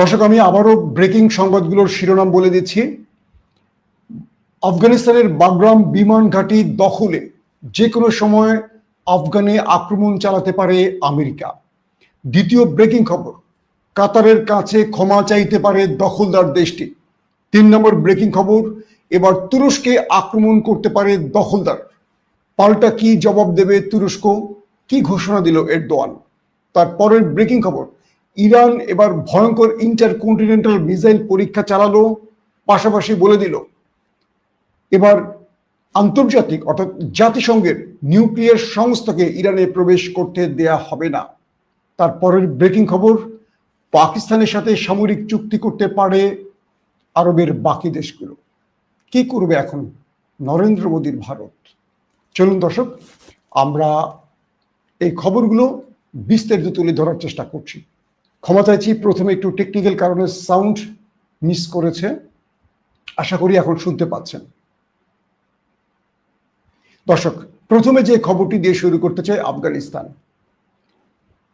দর্শক, আমি আবারও ব্রেকিং সংবাদগুলোর শিরোনাম বলে দিচ্ছি। আফগানিস্তানের বাগরাম বিমান ঘাঁটি দখলে, যে কোনো সময় আফগানে আক্রমণ চালাতে পারে আমেরিকা। দ্বিতীয় ব্রেকিং খবর, কাতারের কাছে ক্ষমা চাইতে পারে দখলদার দেশটি। তিন নম্বর ব্রেকিং খবর, এবার তুরস্কে আক্রমণ করতে পারে দখলদার। পাল্টা কি জবাব দেবে তুরস্ক? কি ঘোষণা দিল এরদোয়ান? তারপরের ব্রেকিং খবর ইরান এবার ভয়ঙ্কর ইন্টারকন্টিনেন্টাল মিসাইল পরীক্ষা চালালো, পাশাপাশি বলে দিল, এবার আন্তর্জাতিক অর্থাৎ জাতিসংঘের নিউক্লিয়ার সংস্থাকে ইরানে প্রবেশ করতে দেয়া হবে না। তারপরের ব্রেকিং খবর, পাকিস্তানের সাথে সামরিক চুক্তি করতে পারে আরবের বাকি দেশগুলো। কি করবে এখন নরেন্দ্র মোদীর ভারত? চলুন দর্শক, আমরা এই খবরগুলো বিস্তারিত তুলে ধরার চেষ্টা করছি। ক্ষমা চাইছি। প্রথমে একটু টেকনিক্যাল কারণে সাউন্ড মিস করেছে। আশা করি এখন শুনতে পাচ্ছেন। দর্শক, প্রথমে যে খবরটি দিয়ে শুরু করতে চাই, আফগানিস্তান।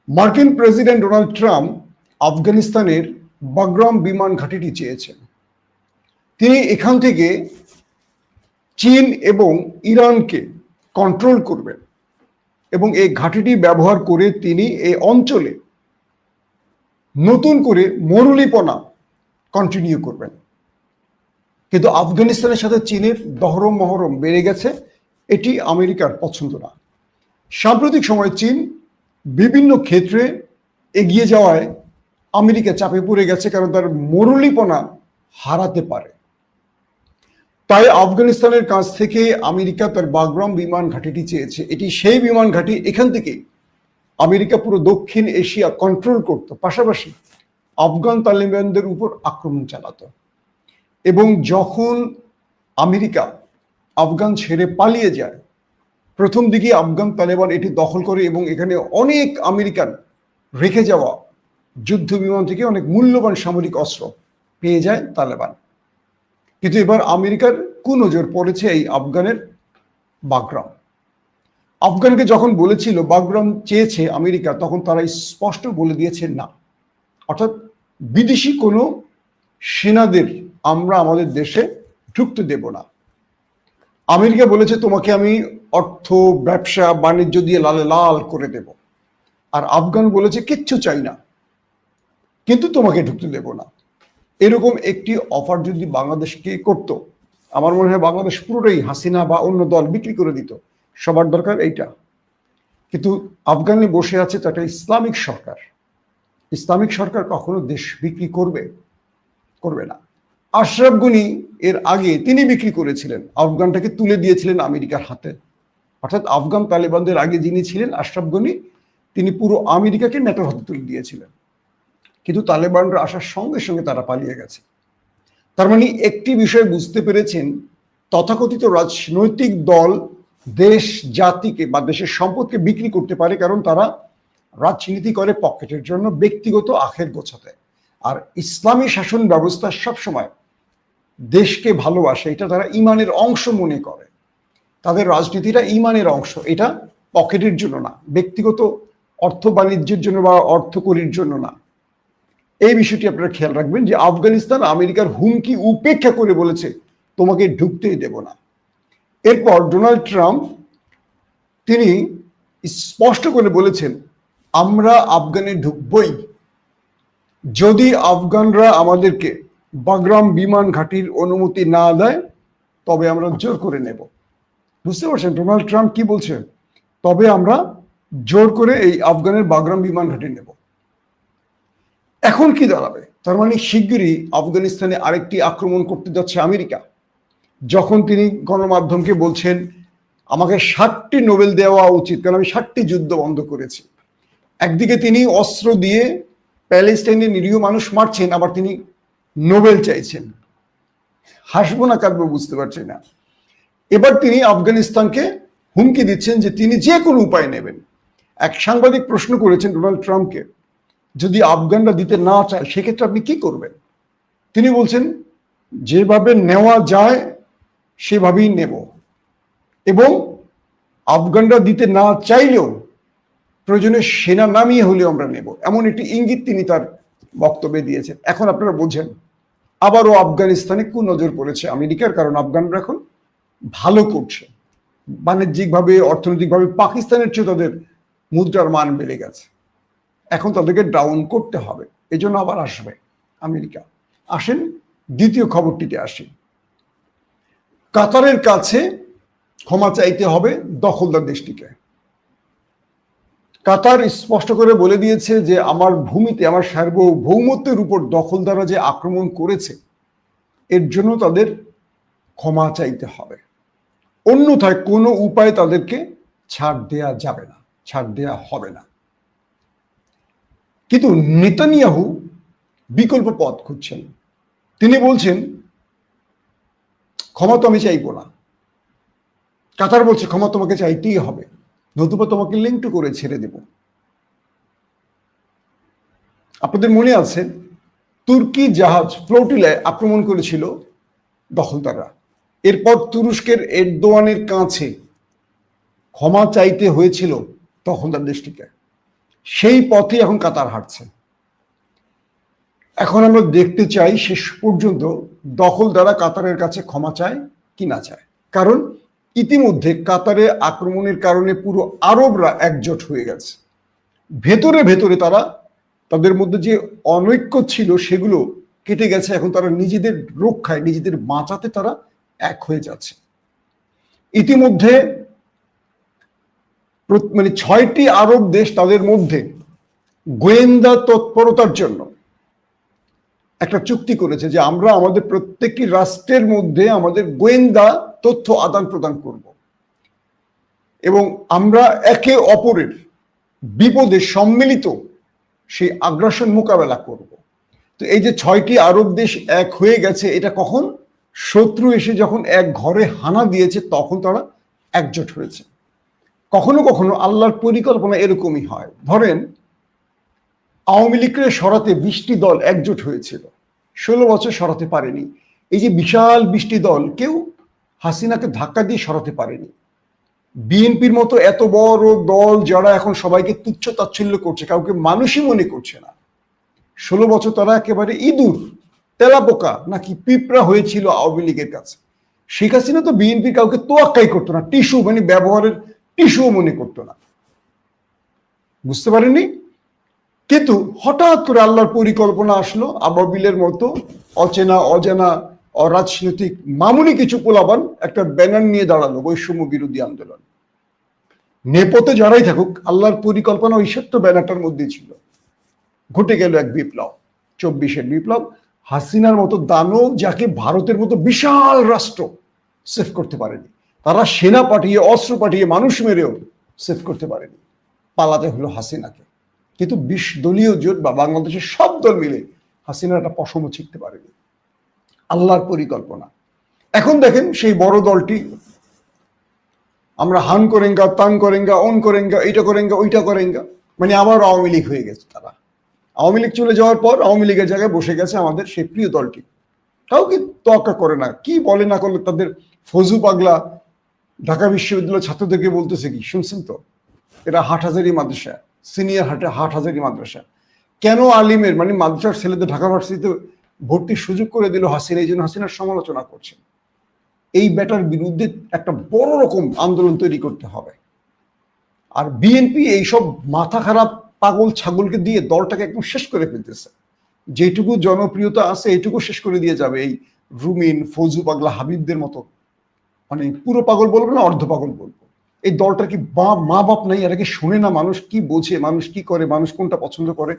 মার্কিন প্রেসিডেন্ট ডোনাল্ড ট্রাম্প আফগানিস্তানের বাগরাম বিমান ঘাঁটিটি চেয়েছেন। তিনি এখান থেকে চীন এবং ইরানকে কন্ট্রোল করবেন এবং এই ঘাঁটিটি ব্যবহার করে তিনি এই অঞ্চলে নতুন করে মরুলিপনা কন্টিনিউ করবেন। কিন্তু আফগানিস্তানের সাথে চীনের দহরম মহরম বেড়ে গেছে, এটি আমেরিকার পছন্দ না। সাম্প্রতিক সময়ে চীন বিভিন্ন ক্ষেত্রে এগিয়ে যাওয়ায় আমেরিকা চাপে পড়ে গেছে কারণ তার মরুলিপনা হারাতে পারে। তাই আফগানিস্তানের কাছ থেকে আমেরিকা তার বাগরাম বিমান ঘাঁটিটি চেয়েছে। এটি সেই বিমান ঘাঁটি এখান থেকে আমেরিকা পুরো দক্ষিণ এশিয়া কন্ট্রোল করত। পাশাপাশি আফগান তালিবানদের উপর আক্রমণ চালাতো। এবং যখন আমেরিকা আফগান ছেড়ে পালিয়ে যায়, প্রথম দিকে আফগান তালেবান এটি দখল করে এবং এখানে অনেক আমেরিকান রেখে যাওয়া যুদ্ধ বিমান থেকে অনেক মূল্যবান সামরিক অস্ত্র পেয়ে যায় তালেবান। কিন্তু এবার আমেরিকার কুনজর পড়েছে এই আফগানের বাগরাম। আফগানকে যখন বলেছিল বাগরাম চেয়েছে আমেরিকা, তখন তারা স্পষ্ট বলে দিয়েছে না। অর্থাৎ বিদেশি কোনো সেনাদের আমরা আমাদের দেশে ঢুকতে দেব না। আমেরিকা বলেছে, তোমাকে আমি অর্থ, ব্যবসা, বাণিজ্য দিয়ে লালে লাল করে দেব। আর আফগান বলেছে, কিচ্ছু চাই না, কিন্তু তোমাকে ঢুকতে দেব না। এরকম একটি অফার যদি বাংলাদেশকে করত, আমার মনে হয় বাংলাদেশ পুরোটাই হাসিনা বা অন্য দল বিক্রি করে দিত। সবার দরকার এইটা। কিন্তু আফগানে বসে আছে তো একটা ইসলামিক সরকার। ইসলামিক সরকার কখনো দেশ বিক্রি করবে? করবে না। আশরাফ গনি এর আগে তিনি বিক্রি করেছিলেন। আফগানটাকে তুলে দিয়েছিলেন আমেরিকার হাতে। অর্থাৎ আফগান তালেবানদের আগে যিনি ছিলেন আশরাফ গনি, তিনি পুরো আমেরিকাকে নেটোর হাতে তুলে দিয়েছিলেন। কিন্তু তালেবানরা আসার সঙ্গে সঙ্গে তারা পালিয়ে গেছে। তার মানে একটি বিষয় বুঝতে পেরেছেন, তথাকথিত রাজনৈতিক দল দেশ জাতিকে বা দেশের সম্পদকে বিক্রি করতে পারে কারণ তারা রাজনীতি করে পকেটের জন্য ব্যক্তিগত আখের গোছাতে। আর ইসলামী শাসন ব্যবস্থা সবসময় দেশকে ভালোবাসে, এটা তারা ইমানের অংশ মনে করে। তাদের রাজনীতিটা ইমানের অংশ, এটা পকেটের জন্য না, ব্যক্তিগত অর্থ বাণিজ্যের জন্য বা অর্থকরীর জন্য না। এই বিষয়টি আপনারা খেয়াল রাখবেন যে আফগানিস্তান আমেরিকার হুমকি উপেক্ষা করে বলেছে, তোমাকে ঢুকতেই দেব না। এরপর ডোনাল্ড ট্রাম্প তিনি স্পষ্ট করে বলেছেন, আমরা আফগানে ঢুকবই। যদি আফগানরা আমাদেরকে বাগরাম বিমান ঘাটির অনুমতি না দেয়, তবে আমরা জোর করে নেব। বুঝতে পারছেন? ডোনাল্ড ট্রাম্প কি বলছেন? তবে আমরা জোর করে এই আফগানের বাগরাম বিমান ঘাটি নেব। এখন কি দাঁড়াবে? তার মানে শিগগিরই আফগানিস্তানে আরেকটি আক্রমণ করতে যাচ্ছে আমেরিকা। যখন তিনি গণমাধ্যমকে বলছেন, আমাকে ষাটটি নোবেল দেওয়া উচিত, কারণ আমি ষাটটি যুদ্ধ বন্ধ করেছি। একদিকে তিনি অস্ত্র দিয়ে প্যালেস্টাইনের নিরীহ মানুষ মারছেন, আবার তিনি নোবেল চাইছেন। হাসবো না কাটবো বুঝতে পারছি না। এবার তিনি আফগানিস্তানকে হুমকি দিচ্ছেন যে তিনি যে কোনো উপায় নেবেন। এক সাংবাদিক প্রশ্ন করেছেন ডোনাল্ড ট্রাম্পকে, যদি আফগানরা দিতে না চায়, সেক্ষেত্রে আপনি কি করবেন? তিনি বলছেন, যেভাবে নেওয়া যায় সেভাবেই নেব। এবং আফগানরা দিতে না চাইলেও প্রয়োজনে সেনা নামিয়ে হলেও আমরা নেব। এমন একটি ইঙ্গিত তিনি তার বক্তব্যে দিয়েছেন। এখন আপনারা বোঝেন, আবারও আফগানিস্তানে কু নজর পড়েছে আমেরিকার, কারণ আফগানরা এখন ভালো করছে। বাণিজ্যিকভাবে, অর্থনৈতিকভাবে পাকিস্তানের চেয়ে তাদের মুদ্রার মান বেড়ে গেছে। এখন তাদেরকে ডাউন করতে হবে। এই জন্য আবার আসবে আমেরিকা। আসেন, দ্বিতীয় খবরটিতে আসি। কাতারের কাছে ক্ষমা চাইতে হবে দখলদার দেশটিকে। কাতার স্পষ্ট করে বলে দিয়েছে যে, আমার ভূমিতে, আমার সার্বভৌমত্বের উপর দখলদাররা যে আক্রমণ করেছে, এর জন্য তাদের ক্ষমা চাইতে হবে। অন্যথায় কোনো উপায় তাদেরকে ছাড় দেয়া যাবে না, ছাড় দেয়া হবে না। কিন্তু নেতানিয়াহু বিকল্প পথ খুঁজছেন। তিনি বলছেন ক্ষমা তো আমি চাইব না। কাতার বলছে, ক্ষমা তোমাকে চাইতেই হবে। নতুবা তোমাকে লিঙ্কটু করে ছেড়ে দেব। আপনাদের মনে আছে, তুর্কি জাহাজ ফ্লোটিলায় আক্রমণ করেছিল দখলদাররা। এরপর তুরস্কের এরদোয়ানের কাছে ক্ষমা চাইতে হয়েছিল দখলদার দেশটিকে। সেই পথে এখন কাতার হাঁটছে। এখন আমরা দেখতে চাই শেষ পর্যন্ত দখল দ্বারা কাতারের কাছে ক্ষমা চায় কি না চায়। কারণ ইতিমধ্যে কাতারে আক্রমণের কারণে পুরো আরবরা একজোট হয়ে গেছে। ভেতরে ভেতরে তারা তাদের মধ্যে যে অনৈক্য ছিল সেগুলো কেটে গেছে, এখন তারা নিজেদের রক্ষায়, নিজেদের বাঁচাতে তারা এক হয়ে যাচ্ছে। ইতিমধ্যে মানে ছয়টি আরব দেশ তাদের মধ্যে গোয়েন্দা তৎপরতার জন্য একটা চুক্তি করেছে যে আমরা আমাদের প্রত্যেকটি রাষ্ট্রের মধ্যে আমাদের গোয়েন্দা তথ্য আদান প্রদান করব। এবং আমরা একে অপরের বিপদে সম্মিলিত সেই আগ্রাসন মোকাবেলা করব। তো এই যে ছয়টি আরব দেশ এক হয়ে গেছে, এটা কখন? শত্রু এসে যখন এক ঘরে হানা দিয়েছে, তখন তারা একজোট হয়েছে। কখনো কখনো আল্লাহর পরিকল্পনা এরকমই হয়। ধরেন আওয়ামী লীগকে সরাতে বৃষ্টি দল একজোট হয়েছিল। ষোলো বছর সরাতে পারেনি। এই যে বিশাল বৃষ্টি দল, কেউ হাসিনাকে ধাক্কা দিয়ে সরাতে পারেনি। বিএনপির মতো এত বড় দল যারা এখন সবাইকে তুচ্ছ তাচ্ছল্য করছে, কাউকে মানুষই মনে করছে না। ষোলো বছর তারা একেবারে ইঁদুর, তেলাপোকা নাকি পিঁপড়া হয়েছিল আওয়ামী লীগের কাছে। শেখ হাসিনা তো বিএনপি কাউকে তোয়াক্কাই করতো না, টিস্যু মানে ব্যবহারের টিস্যুও মনে করতো না। বুঝতে পারেননি? কিন্তু হঠাৎ করে আল্লাহর পরিকল্পনা আসলো, আবাবিলের মতো অচেনা, অজানা, অরাজনৈতিক, মামুনি কিছু পোলাবান একটা ব্যানার নিয়ে দাঁড়াল, বৈষম্য বিরোধী আন্দোলন। নেপথ্যে যারাই থাকুক, আল্লাহর পরিকল্পনা ওই সত্য ব্যানারটার মধ্যেই ছিল। ঘটে গেল এক বিপ্লব, চব্বিশের বিপ্লব। হাসিনার মতো দানব যাকে ভারতের মতো বিশাল রাষ্ট্র সেফ করতে পারেনি, তারা সেনা পাঠিয়ে, অস্ত্র পাঠিয়ে মানুষ মেরেও সেফ করতে পারেনি। পালাতে হলো হাসিনাকে। কিন্তু বিশ দলীয় জোট বা বাংলাদেশের সব দল মিলে হাসিনার একটা পশমও ছিঁড়তে পারেনি। আল্লাহর পরিকল্পনা। এখন দেখেন সেই বড় দলটি, আমরা হান করেঙ্গা, তান করেঙ্গা অন করেঙ্গা, এইটা করেঙ্গা, ওইটা করেঙ্গা মানে আবার আওয়ামী লীগ হয়ে গেছে তারা। আওয়ামী লীগ চলে যাওয়ার পর আওয়ামী লীগের জায়গায় বসে গেছে আমাদের সেই প্রিয় দলটি। কাউকে তোয়াক্কা করে না, কি বলে না করলে তাদের ফজু পাগলা ঢাকা বিশ্ববিদ্যালয় ছাত্রদেরকে বলতেছে কি, শুনছেন তো? এরা হাটহাজারি মাদ্রাসা। সিনিয়র হাটে হাট হাজারি মাদ্রাসা। কেন আলিমের মানে মাদ্রাসার ছেলেদের ঢাকা ভার্সিটিতে ভর্তির সুযোগ করে দিল হাসিনা? এই জন্য হাসিনার সমালোচনা করছেন এই ব্যাটার বিরুদ্ধে একটা বড় রকম আন্দোলন তৈরি করতে হবে। আর বিএনপি এইসব মাথা খারাপ পাগল ছাগলকে দিয়ে দলটাকে একদম শেষ করে ফেলতেছে। যেটুকু জনপ্রিয়তা আছে, এইটুকু শেষ করে দিয়ে যাবে এই রুমিন, ফৌজু পাগলা হাবিবদের মতো। মানে পুরো পাগল বলব না, অর্ধ পাগল বলব। এই দলটার কি বা মা বাপ নাই? এরা কি শোনে না মানুষ কি বোঝে? মানুষ কি করে? মানুষ কোনটা পছন্দ করে?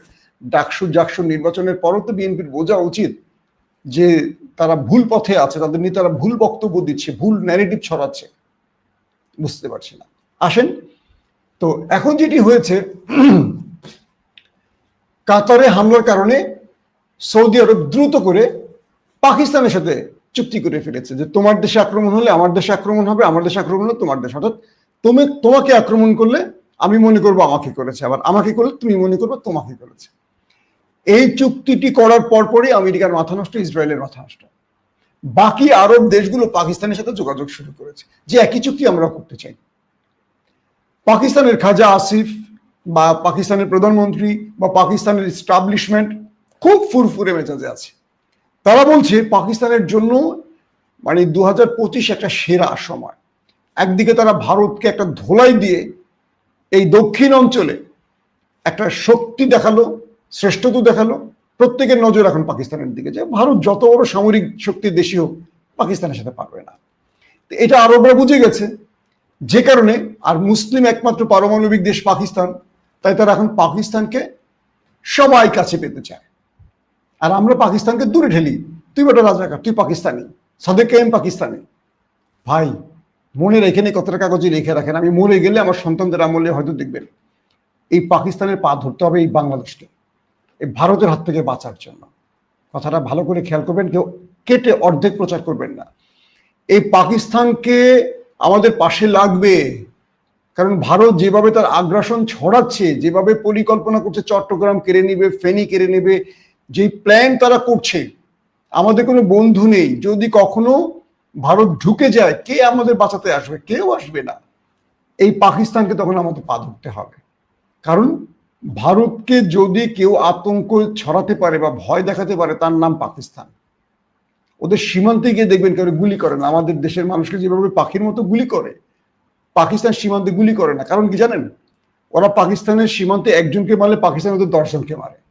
ডাকসু, জাকসু নির্বাচনের পরও তো বিএনপির বোঝা উচিত যে তারা ভুল পথে আছে, তাদের নিয়ে তারা ভুল বক্তব্য দিচ্ছে, ভুল ন্যারেটিভ ছড়াচ্ছে। বুঝতে পারছি না। আসেন, তো এখন যেটি হয়েছে, কাতারে হামলার কারণে সৌদি আরব দ্রুত করে পাকিস্তানের সাথে চুক্তি করে ফেলেছে যে তোমার দেশে আক্রমণ হলে আমার দেশে আক্রমণ হবে, আমার দেশে আক্রমণ হলে তোমার দেশে, অর্থাৎ তুমি তোমাকে আক্রমণ করলে আমি মনে করব আমাকে করেছে, আবার আমাকে করলে তুমি মনে করবে তোমাকে করেছে। এই চুক্তিটি করার পরপরই আমেরিকার মাথা নষ্ট, ইসরায়েলের মাথা নষ্ট। বাকি আরব দেশগুলো পাকিস্তানের সাথে যোগাযোগ শুরু করেছে, যে একই চুক্তি আমরা করতে চাই। পাকিস্তানের খাজা আসিফ বা পাকিস্তানের প্রধানমন্ত্রী বা পাকিস্তানের স্টাবলিশমেন্ট খুব ফুরফুরে মেজাজে আছে। তারা বলছে, পাকিস্তানের জন্য মানে দু একটা সেরা সময়। একদিকে তারা ভারতকে একটা ধোলাই দিয়ে এই দক্ষিণ অঞ্চলে একটা শক্তি দেখাল, শ্রেষ্ঠত্ব দেখাল, প্রত্যেকের নজর এখন পাকিস্তানের দিকে যে ভারত যত বড় সামরিক শক্তি দেশি হোক, পাকিস্তানের সাথে পারবে না। এটা আরবরা বুঝে গেছে যে কারণে আর মুসলিম একমাত্র পারমাণবিক দেশ পাকিস্তান, তাই তারা এখন পাকিস্তানকে সবাই কাছে পেতে চায়। আর আমরা পাকিস্তানকে দূরে ঠেলি। তুই বেটা রাজাকার, তুই পাকিস্তানি, সাদেক কাইম পাকিস্তানি। ভাই মনে রেখে নেই কতটা কাগজে লিখে রাখেন। আমি মরে গেলে আমার সন্তানদের আমলে হয়তো দেখবেন, এই পাকিস্তানের পা ধরতে হবে এই বাংলাদেশকে, এই ভারতের হাত থেকে বাঁচার জন্য। কথাটা ভালো করে খেয়াল করবেন, কেউ কেটে অর্ধেক প্রচার করবেন না। এই পাকিস্তানকে আমাদের পাশে লাগবে, কারণ ভারত যেভাবে তার আগ্রাসন ছড়াচ্ছে, যেভাবে পরিকল্পনা করছে, চট্টগ্রাম কেড়ে নেবে, ফেনী কেড়ে নেবে যে প্ল্যান তারা করছে, আমাদের কোনো বন্ধু নেই। যদি কখনো ভারত ঢুকে যায়, কে আমাদের বাঁচাতে আসবে, কেউ আসবে না। এই পাকিস্তানকে তখন আমাদের পা ধরতে হবে। কারণ ভারতকে যদি কেউ আতঙ্ক ছড়াতে পারে বা ভয় দেখাতে পারে, তার নাম পাকিস্তান। ওদের সীমান্তে গিয়ে দেখবেন কেউ গুলি করে না। আমাদের দেশের মানুষকে যেভাবে পাখির মতো গুলি করে, পাকিস্তান সীমান্তে গুলি করে না। কারণ কি জানেন? ওরা পাকিস্তানের সীমান্তে একজনকে মারলে পাকিস্তান ওদের দশজনকে মারে।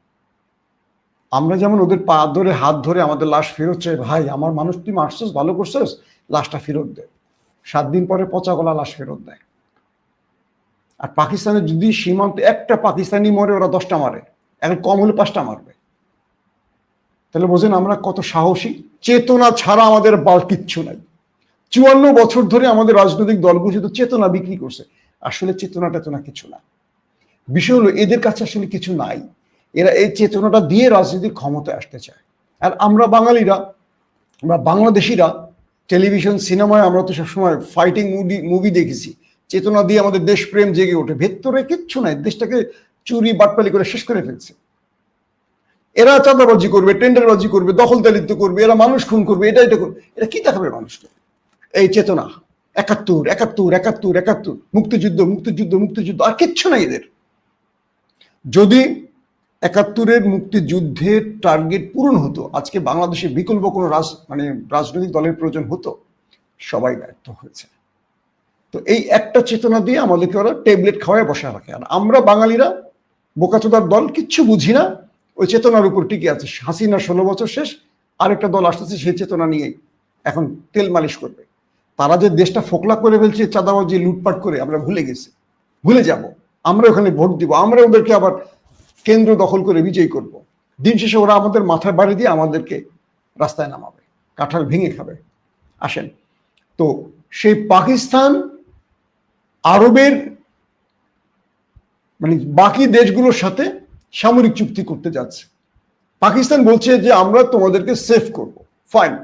আমরা যেমন ওদের পা ধরে, হাত ধরে আমাদের লাশ ফেরত চাই, ভাই, আমার মানুষ, তুই মারছিস, ভালো করছিস? লাশটা ফেরত দে। সাত দিন পরে পচা গলা লাশ ফেরত দেয়। আর পাকিস্তানের যদি সীমান্তে একটা পাকিস্তানি মরে, ওরা দশটা মারে। এখন কম হলে পাঁচটা মারবে। তাহলে বোঝেন আমরা কত সাহসী। চেতনা ছাড়া আমাদের বাল কিচ্ছু নাই। চুয়ান্ন বছর ধরে আমাদের রাজনৈতিক দলগুলো শুধু চেতনা বিক্রি করছে। আসলে চেতনা টেতনা কিছু না। বিষয় হলো, এদের কাছে আসলে কিছু নাই। এরা এই চেতনাটা দিয়ে রাজনীতির ক্ষমতায় আসতে চায়। আর আমরা বাঙালিরা, আমরা বাংলাদেশিরা, টেলিভিশন, সিনেমায় আমরা তো সবসময় ফাইটিং মুভি মুভি দেখেছি। চেতনা দিয়ে আমাদের দেশপ্রেম জেগে ওঠে। ভেতরে কিচ্ছু নাই, দেশটাকে চুরি, বাটপালি করে শেষ করে ফেলছে। এরা চাঁদাবাজি করবে টেন্ডারবাজি করবে দখলদারিত্ব করবে, এরা মানুষ খুন করবে, এটা এটা করবে। এটা কি দেখাবে মানুষকে? এই চেতনা, একাত্তর একাত্তর একাত্তর একাত্তর, মুক্তিযুদ্ধ মুক্তিযুদ্ধ মুক্তিযুদ্ধ, আর কিচ্ছু নাই এদের। যদি একাত্তরের মুক্তিযুদ্ধের টার্গেট পূরণ হতো। আজকে বাংলাদেশে বিকল্প কোনো রাজ মানে রাজনৈতিক দলের প্রয়োজন হতো। সবাই ব্যর্থ হয়েছে। তো এই একটা চেতনা দিয়ে আমাদেরকে ওরা ট্যাবলেট খাওয়ায় বসা রাখে। আর আমরা বাঙালিরা, বোকাচোদার দল, কিচ্ছু বুঝি না। ওই চেতনার উপর টিকে আছে। হাসিনা ষোলো বছর শেষ, আরেকটা দল আসতেছে, সেই চেতনা নিয়েই এখন তেল মালিশ করবে। তারা যে দেশটা ফোকলা করে ফেলছে, চাঁদাবাজি, লুটপাট করে, আমরা ভুলে গেছি। ভুলে যাব। আমরা ওখানে ভোট দিব। আমরা ওদেরকে আবার কেন্দ্র দখল করে বিজয়ী করব। দিন শেষে ওরা আমাদের মাথার বাড়ি দিয়ে আমাদেরকে রাস্তায় নামাবে, কাঁঠাল ভেঙে খাবে। আসেন, তো সেই পাকিস্তান আরবের মানে বাকি দেশগুলোর সাথে সামরিক চুক্তি করতে যাচ্ছে। পাকিস্তান বলছে যে আমরা তোমাদেরকে সেফ করব। ফাইন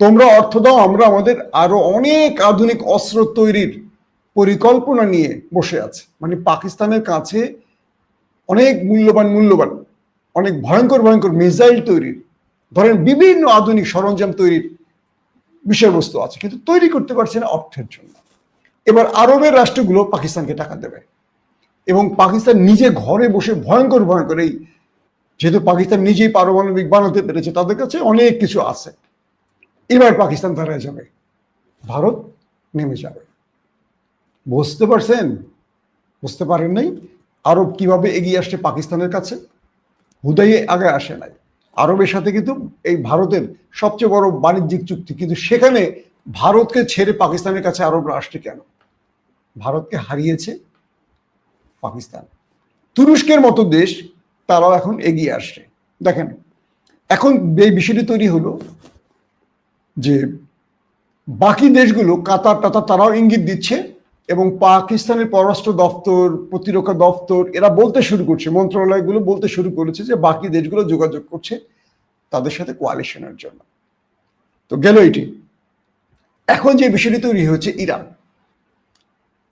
তোমরা অর্থ দাও, আমরা আমাদের আরও অনেক আধুনিক অস্ত্র তৈরির পরিকল্পনা নিয়ে বসে আছে। মানে পাকিস্তানের কাছে অনেক মূল্যবান মূল্যবান, অনেক ভয়ঙ্কর ভয়ঙ্কর মিসাইল তৈরির, ধরেন বিভিন্ন আধুনিক সরঞ্জাম তৈরির বিষয়বস্তু আছে, কিন্তু তৈরি করতে পারছে না অর্থের জন্য। এবার আরবের রাষ্ট্রগুলো পাকিস্তানকে টাকা দেবে এবং পাকিস্তান নিজে ঘরে বসে ভয়ঙ্কর ভয়ঙ্কর এই, যেহেতু পাকিস্তান নিজেই পারমাণবিক বানাতে পেরেছে, তাদের কাছে অনেক কিছু আছে। এবার পাকিস্তান দাঁড়ায় যাবে, ভারত নেমে যাবে। বুঝতে পারছেন? বুঝতে পারেন নাই? আরব কীভাবে এগিয়ে আসছে পাকিস্তানের কাছে? হুদাই আগে আসে নাই। আরবের সাথে কিন্তু এই ভারতের সবচেয়ে বড় বাণিজ্যিক চুক্তি, কিন্তু সেখানে ভারতকে ছেড়ে পাকিস্তানের কাছে আরবরা আসছে কেন? ভারতকে হারিয়েছে পাকিস্তান। তুরস্কের মতো দেশ, তারাও এখন এগিয়ে আসছে। দেখেন, এখন এই বিষয়টি তৈরি হলো যে বাকি দেশগুলো, কাতার, টাতার, তারাও ইঙ্গিত দিচ্ছে এবং পাকিস্তানের পররাষ্ট্র দপ্তর, প্রতিরক্ষা দপ্তর, এরা বলতে শুরু করছে, মন্ত্রণালয়গুলো বলতে শুরু করেছে যে বাকি দেশগুলো যোগাযোগ করছে তাদের সাথে কোয়ালিশনের জন্য। তো গেল এটি। এখন যে বিষয়টি তৈরি হয়েছে ইরান।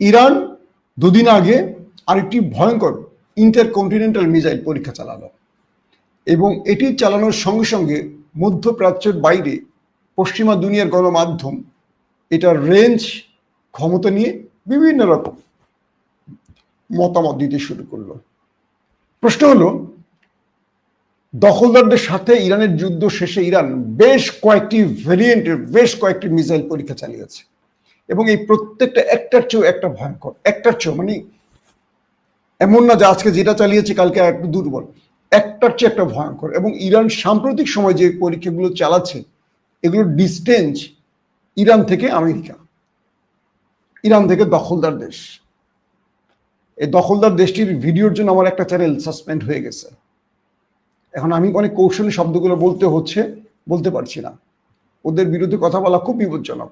ইরান দুদিন আগে আরেকটি ভয়ঙ্কর ইন্টারকন্টিনেন্টাল মিসাইল পরীক্ষা চালালো এবং এটি চালানোর সঙ্গে সঙ্গে মধ্যপ্রাচ্যের বাইরে পশ্চিমা দুনিয়ার গণমাধ্যম এটার রেঞ্জ ক্ষমতা নিয়ে বিভিন্ন রকম মতামত দিতে শুরু করল। প্রশ্ন হলো, দখলদারদের সাথে ইরানের যুদ্ধ শেষে ইরান বেশ কয়েকটি ভেরিয়েন্টের বেশ কয়েকটি মিসাইল পরীক্ষা চালিয়েছে। এবং এই প্রত্যেকটা একটার চেয়েও একটা ভয়ঙ্কর, একটার চেয়েও মানে এমন না যে আজকে যেটা চালিয়েছে কালকে একটু দুর্বল, একটার চেয়ে একটা ভয়ঙ্কর। এবং ইরান সাম্প্রতিক সময় যে পরীক্ষাগুলো চালাচ্ছে এগুলো ডিস্টেন্স ইরান থেকে আমেরিকা। ইরান থেকে দখলদার দেশ। এই দখলদার দেশটির ভিডিওর জন্য আমার একটা চ্যানেল সাসপেন্ড হয়ে গেছে। এখন আমি অনেক কৌশলী শব্দগুলো বলতে হচ্ছে, বলতে পারছি না। ওদের বিরুদ্ধে কথা বলা খুব বিপজ্জনক।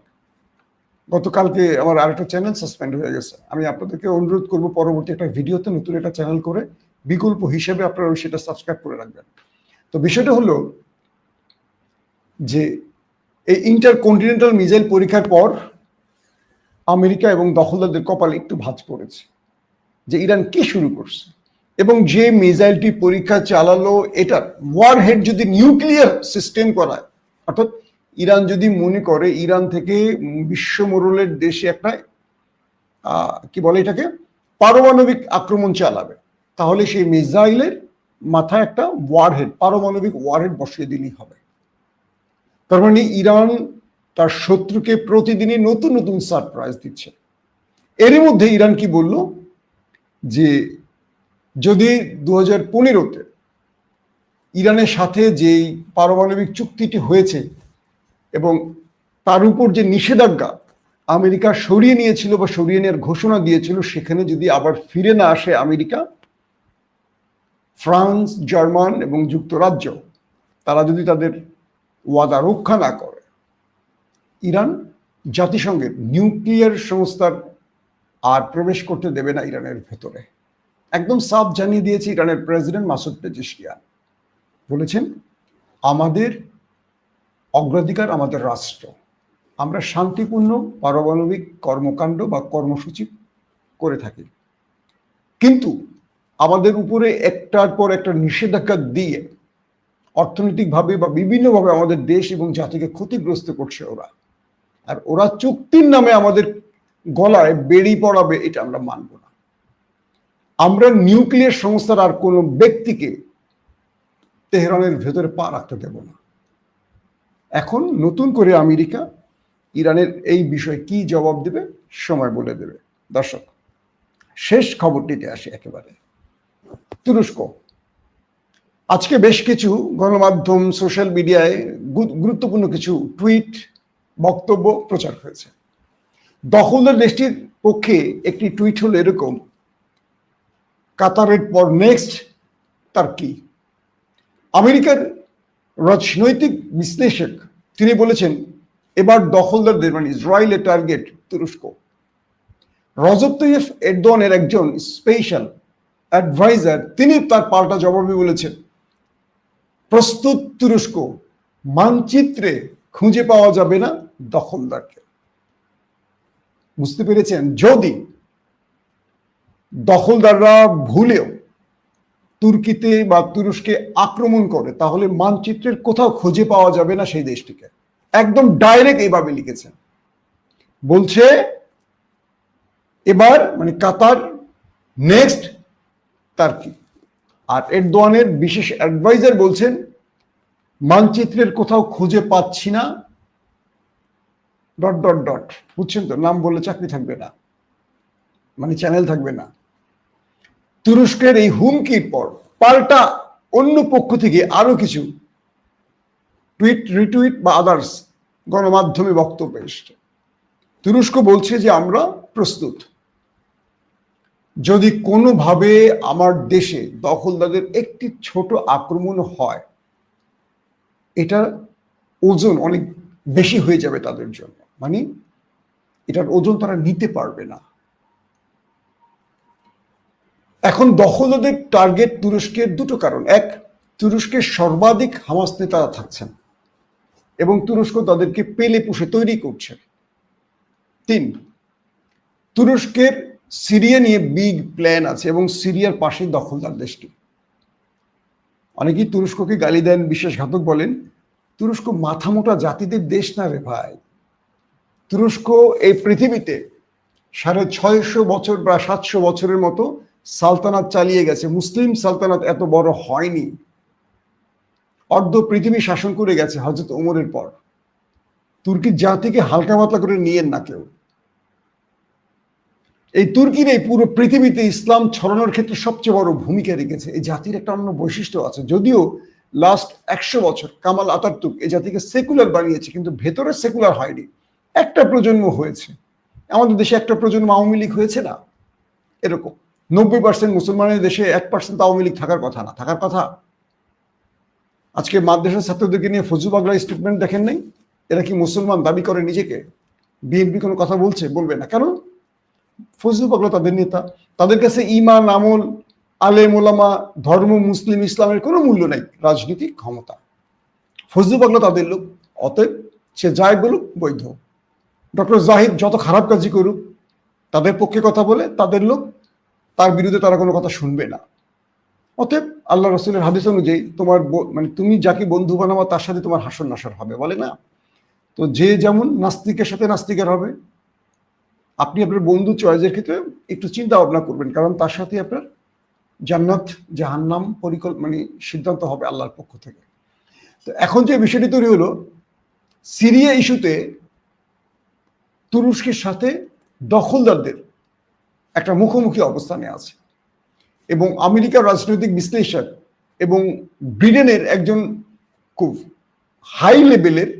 গতকালকে আমার আরেকটা চ্যানেল সাসপেন্ড হয়ে গেছে। আমি আপনাদেরকে অনুরোধ করব পরবর্তী একটা ভিডিওতে নতুন একটা চ্যানেল করে বিকল্প হিসেবে আপনারা সেটা সাবস্ক্রাইব করে রাখবেন। তো বিষয়টা হলো যে এই ইন্টার কন্টিনেন্টাল মিসাইল পরীক্ষার পর আমেরিকা এবং দখলদারদের কপালে একটু ভাঁজ পড়েছে যে ইরান কি শুরু করছে। এবং যে মিসাইলটি পরীক্ষা চালালো এটা ওয়ার হেড যদি নিউক্লিয়ার সিস্টেম করায়, অর্থাৎ ইরান যদি মনে করে ইরান থেকে বিশ্ব মোড়লের দেশে একটা কি বলে এটাকে, পারমাণবিক আক্রমণ চালাবে, তাহলে সেই মিসাইলের মাথায় একটা ওয়ারহেড পারমাণবিক ওয়ারহেড বসিয়ে দিলেই হবে। তার মানে ইরান তার শত্রুকে প্রতিদিনই নতুন নতুন সারপ্রাইজ দিচ্ছে। এরই মধ্যে ইরান কি বলল? যে যদি দু হাজার পনেরোতে ইরানের সাথে যেই পারমাণবিক চুক্তিটি হয়েছে এবং তার উপর যে নিষেধাজ্ঞা আমেরিকা সরিয়ে নিয়েছিল বা সরিয়ে নেওয়ার ঘোষণা দিয়েছিল, সেখানে যদি আবার ফিরে না আসে আমেরিকা, ফ্রান্স, জার্মান এবং যুক্তরাজ্য, তারা যদি তাদের ওয়াদা রক্ষা না করে ইরান জাতিসংঘের নিউক্লিয়ার সংস্থার আর প্রবেশ করতে দেবে না ইরানের ভেতরে। একদম সাফ জানিয়ে দিয়েছে ইরানের প্রেসিডেন্ট মাসুদ পেজিশকিয়ান। বলেছেন, আমাদের অগ্রাধিকার আমাদের রাষ্ট্র। আমরা শান্তিপূর্ণ পারমাণবিক কর্মকাণ্ড বা কর্মসূচি করে থাকি। কিন্তু আমাদের উপরে একটার পর একটা নিষেধাজ্ঞা দিয়ে অর্থনৈতিকভাবে বা বিভিন্নভাবে আমাদের দেশ এবং জাতিকে ক্ষতিগ্রস্ত করছে ওরা। আর ওরা চুক্তির নামে আমাদের গলায় বেড়ি পড়াবে এটা আমরা মানব না। আমরা নিউক্লিয়ার সংস্থার আর কোনো ব্যক্তিকে তেহরানের ভেতরে পা রাখতে দেব না। এখন নতুন করে আমেরিকা ইরানের এই বিষয়ে কি জবাব দেবে, সময় বলে দেবে। দর্শক, শেষ খবরটিতে আসে একেবারে। তুরস্ক, আজকে বেশ কিছু গণমাধ্যম, সোশ্যাল মিডিয়ায় গুরুত্বপূর্ণ কিছু টুইট বক্তব্য প্রচার হয়েছে। দখলদার দেশটির পক্ষে একটি টুইট হলো এরকম, কাতারের পর নেক্সট তার কি? আমেরিকার রাজনৈতিক বিশ্লেষক তিনি বলেছেন, এবার দখলদারদের মানে ইসরায়েলের টার্গেট তুরস্ক। রজব তৈয়ফ এরদোয়ানের একজন স্পেশাল অ্যাডভাইজার তিনি তার পাল্টা জবাবে বলেছেন, প্রস্তুত তুরস্ক, মানচিত্রে খুঁজে পাওয়া যাবে না। দখলদারকে। বুঝতে পেরেছেন? যদি দখলদাররা ভুলেও তুর্কিতে বা তুরস্কে আক্রমণ করে, তাহলে মানচিত্রের কোথাও খুঁজে পাওয়া যাবে না সেই দেশটিকে। একদম ডাইরেক্ট এইভাবে লিখেছেন। বলছে, এবার মানে কাতার, নেক্সট তার কি আর এরদোয়ানের বিশেষ অ্যাডভাইজার বলছেন, মানচিত্রের কোথাও খুঁজে পাচ্ছি না ডট ডট ডট বুঝছেন তো? নাম বললে চাকরি থাকবে না। মানে চ্যানেল থাকবে না। তুরস্কের এই হুমকির পর পাল্টা অন্য পক্ষ থেকে আরও কিছু টুইট, রিটুইট বা আদার্স গণমাধ্যমে বক্তব্য এসছে। তুরস্ক বলছে যে আমরা প্রস্তুত। যদি কোনোভাবে আমার দেশে দখলদারদের একটি ছোট আক্রমণ হয় এটা ওজন অনেক বেশি হয়ে যাবে তাদের জন্য। মানে এটার ওজন তারা নিতে পারবে না। এখন দখলদারদের টার্গেট তুরস্কের দুটো কারণ। এক, তুরস্কের সর্বাধিক হামাস নেতারা থাকছেন এবং তুরস্ক তাদেরকে পেলে পুষে তৈরি করছে। তিন, তুরস্কের সিরিয়া নিয়ে বিগ প্ল্যান আছে এবং সিরিয়ার পাশেই দখলদার দেশটি। অনেকেই তুরস্ককে গালি দেন, বিশ্বাসঘাতক বলেন। তুরস্ক মাথামোটা জাতিদের দেশ না রে ভাই। তুরস্ক এই পৃথিবীতে সাড়ে ছয়শো বছর বা সাতশো বছরের মতো সালতানাত চালিয়ে গেছে। মুসলিম সালতানাত এত বড় হয়নি। অর্ধ পৃথিবী শাসন করে গেছে হজরত ওমরের পর। তুর্কির জাতিকে হালকা পাতলা করে নিয়েন না কেউ। এই তুর্কির এই পুরো পৃথিবীতে ইসলাম ছড়ানোর ক্ষেত্রে সবচেয়ে বড় ভূমিকা রেখেছে। এই জাতির একটা অন্য বৈশিষ্ট্য আছে। যদিও লাস্ট একশো বছর কামাল আতাতুর্ক এই জাতিকে সেকুলার বানিয়েছে, কিন্তু ভেতরে সেকুলার হয়নি। একটা প্রজন্ম হয়েছে। আমাদের দেশে একটা প্রজন্ম আওয়ামী লীগ হয়েছে না? এরকম। নব্বই পার্সেন্ট মুসলমানের দেশে এক পার্সেন্ট আওয়ামী লীগ থাকার কথা না। থাকার কথা? আজকে মাদ্রাসার ছাত্রদেরকে নিয়ে ফজু বাগলা স্টেটমেন্ট দেখেন নাই? এরা কি মুসলমান? দাবি করে নিজেকে? বিএনপি কোনো কথা বলছে? বলবে না। কেন? ফজলু তাদের নেতা। তাদের কাছে ইমান, আমল, আলেম, ওলামা, ধর্ম, মুসলিম, ইসলামের কোনো মূল্য নাই। রাজনীতিক ক্ষমতা। ফজলু তাদের লোক। অতএব সে যায় বলুক, বৈধ। ডক্টর জাহিদ যত খারাপ কাজই করুক, তাদের পক্ষে কথা বলে, তাদের লোক, তার বিরুদ্ধে তারা কোনো কথা শুনবে না। অতএব আল্লাহ রসুলের হাদিস অনুযায়ী তোমার মানে তুমি যাকে বন্ধু বানাবা তার সাথে তোমার হাসর নাসর হবে, বলে না? তো যে যেমন নাস্তিকের সাথে নাস্তিকের হবে, আপনি আপনার বন্ধু চয়েসের ক্ষেত্রে একটু চিন্তা ভাবনা করবেন, কারণ তার সাথে আপনার জান্নাত, জাহান্নাম পরিকল্প মানে সিদ্ধান্ত হবে আল্লাহর পক্ষ থেকে। তো এখন যে বিষয়টি তৈরি হলো, সিরিয়া ইস্যুতে তুরস্কের সাথে দখলদারদের একটা মুখোমুখি অবস্থানে আছে। এবং আমেরিকার রাজনৈতিক বিশ্লেষক এবং ব্রিটেনের একজন খুব হাই লেভেলের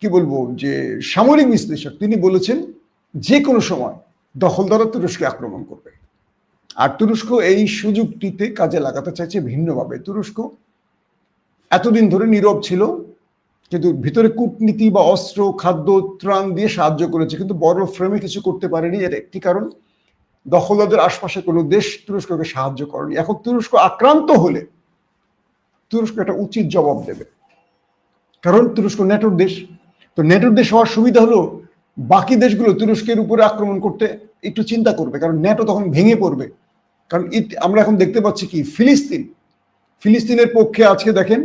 কি বলব, যে সামরিক বিশ্লেষক, তিনি বলেছেন যে কোনো সময় দখলদাররা তুরস্কে আক্রমণ করবে। আর তুরস্ক এই সুযোগটিতে কাজে লাগাতে চাইছে ভিন্নভাবে। তুরস্ক এতদিন ধরে নীরব ছিল কিন্তু ভিতরে কূটনীতি বা অস্ত্র, খাদ্য, ত্রাণ দিয়ে সাহায্য করেছে, কিন্তু বড় ফ্রেমে কিছু করতে পারেনি। এর একটি কারণ দখলদারদের আশপাশে কোনো দেশ তুরস্ককে সাহায্য করেনি। এখন তুরস্ক আক্রান্ত হলে তুরস্ক একটা উচিত জবাব দেবে। কারণ তুরস্ক নেটোর দেশ। তো নেটোর দেশ হওয়ার সুবিধা হলো, বাকি দেশগুলো তুরস্কের উপরে আক্রমণ করতে একটু চিন্তা করবে। কারণ নেটো তখন ভেঙে পড়বে। কারণ আমরা এখন দেখতে পাচ্ছি কি, ফিলিস্তিন। ফিলিস্তিনের পক্ষে আজকে দেখেন,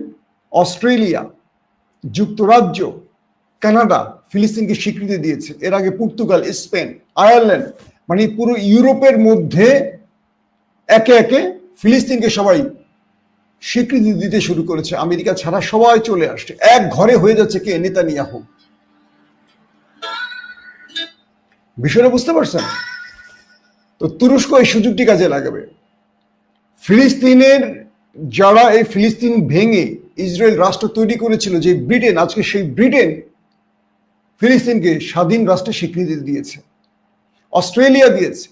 অস্ট্রেলিয়া যুক্তরাজ্য, কানাডা, ফিলিস্তিনকে স্বীকৃতি দিয়েছে। এর আগে পর্তুগাল, স্পেন, আয়ারল্যান্ড মানে পুরো ইউরোপের মধ্যে একে একে ফিলিস্তিনকে সবাই স্বীকৃতি দিতে শুরু করেছে। আমেরিকা ছাড়া সবাই চলে আসছে। এক ঘরে হয়ে যাচ্ছে কে? নেতানিয়াহু। বিষয়টা বুঝতে পারছেন? তো তুরস্ক এই সুযোগটি কাজে লাগাবে। ফিলিস্তিনের, যারা এই ফিলিস্তিন ভেঙে ইসরায়েল রাষ্ট্র তৈরি করেছিল যে ব্রিটেন, আজকে সেই ব্রিটেন ফিলিস্তিনকে স্বাধীন রাষ্ট্রে স্বীকৃতি দিয়েছে। অস্ট্রেলিয়া দিয়েছে,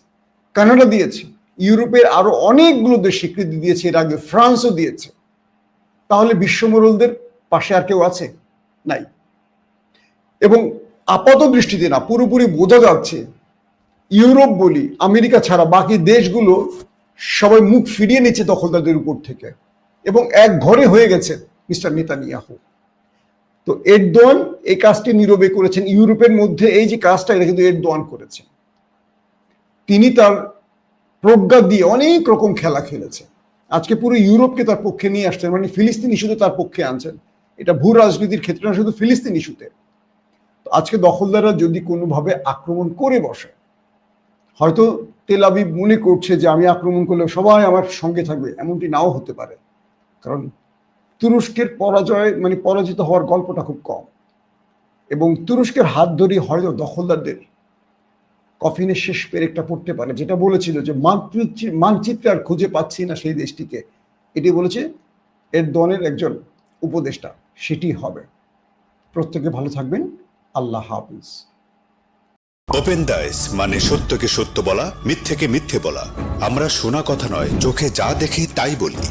কানাডা দিয়েছে, ইউরোপের আরও অনেকগুলো দেশ স্বীকৃতি দিয়েছে, এর আগে ফ্রান্সও দিয়েছে। তাহলে বিশ্বমরলদের পাশে আর কেউ আছে? নাই। এবং আপাত দৃষ্টিতে না, পুরোপুরি বোঝা যাচ্ছে, ইউরোপ বলি, আমেরিকা ছাড়া বাকি দেশগুলো সবাই মুখ ফিরিয়ে নিচ্ছে দখলদারদের উপর থেকে। এবং এক ঘরে হয়ে গেছে মিস্টার নেতানিয়াহু। তো এরদোয়ান এই কাজটি নীরবে করেছেন। ইউরোপের মধ্যে এই যে কাজটা, এটা কিন্তু এরদোয়ান করেছেন। তিনি তার প্রজ্ঞা দিয়ে অনেক রকম খেলা খেলেছে আজকে পুরো ইউরোপকে তার পক্ষে নিয়ে আসছেন মানে ফিলিস্তিন ইস্যুতে তার পক্ষে আনছেন। এটা ভূ রাজনীতির ক্ষেত্রে না, শুধু ফিলিস্তিন ইস্যুতে। তো আজকে দখলদাররা যদি কোনোভাবে আক্রমণ করে বসে, হয়তো তেল মনে করছে যে, আমি আক্রমণ করলে সবাই আমার সঙ্গে থাকবে। এমনটি নাও হতে পারে। কারণ তুরস্কের পরাজয় মানে পরাজিত হওয়ার গল্পটা খুব কম। এবং তুরস্কের হাত ধরে হয়তো দখলদারদের কফিনের শেষ পেরেকটা পড়তে পারে, যেটা বলেছিল যে মানচিত্র আর খুঁজে পাচ্ছি না সেই দেশটিকে। এটি বলেছে এর দনের একজন উপদেষ্টা, সেটি হবে। প্রত্যেকে ভালো থাকবেন, আল্লাহ হাফিজ। ওপেন দাইস মানে সত্যকে সত্য বলা, মিথ্যেকে মিথ্যে বলা। আমরা শোনা কথা নয়, চোখে যা দেখি তাই বলি।